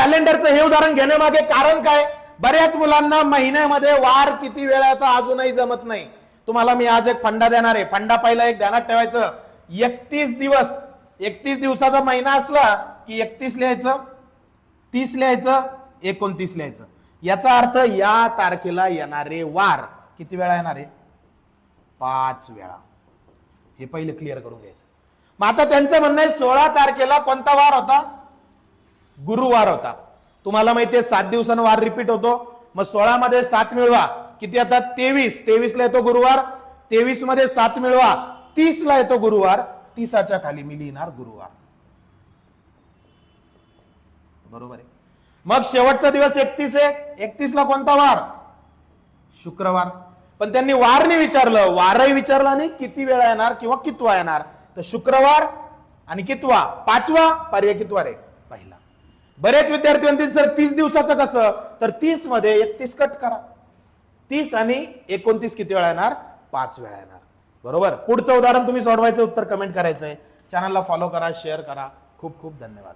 कॅलेंडरचं हे उदाहरण घेण्यामागे कारण काय? बऱ्याच मुलांना महिन्यामध्ये वार किती वेळा अजूनही जमत नाही. तुम्हाला मी आज एक फंडा देणार आहे. फंडा पहिला एक ध्यानात ठेवायचं. एकतीस दिवस. एकतीस दिवसाचा महिना असला की एकतीस लिहायचं तीस लिहायचं एकोणतीस लिहायचं. याचा अर्थ या तारखेला येणारे वार किती वेळा येणार आहे? पाच वेळा. हे पहिले क्लिअर करून घ्यायचं. मग आता त्यांचं म्हणणं आहे सोळा तारखेला कोणता वार होता? गुरुवार होता. तुम्हाला माहितीये सात दिवसानं वार रिपीट होतो. मग सोळा मध्ये सात मिळवा. किती आता? तेवीस. तेवीसला येतो गुरुवार. तेवीसमध्ये सात मिळवा. तीस ला येतो गुरुवार. तीसाच्या खाली मी लिहिणार गुरुवार. बरोबर आहे. मग शेवटचा दिवस एकतीस आहे. एकतीस ला कोणता वार? शुक्रवार. पण त्यांनी वारने विचारलं. वारही विचारलं नाही. किती वेळा येणार किंवा कितवा येणार? तर शुक्रवार आणि कितवा? पाचवा पर्याय कितवा रे? पहिला. बरेच विद्यार्थी म्हणतील सर तीस दिवसाचं कसं? तर तीसमध्ये एकतीस कट करा. तीस आणि एकोणतीस किती वेळा येणार? पाच वेळा येणार. बरोबर? पुढचं उदाहरण तुम्ही सोडवायचं उत्तर कमेंट करायचंय. चॅनलला फॉलो करा शेअर करा. खूप खूप धन्यवाद.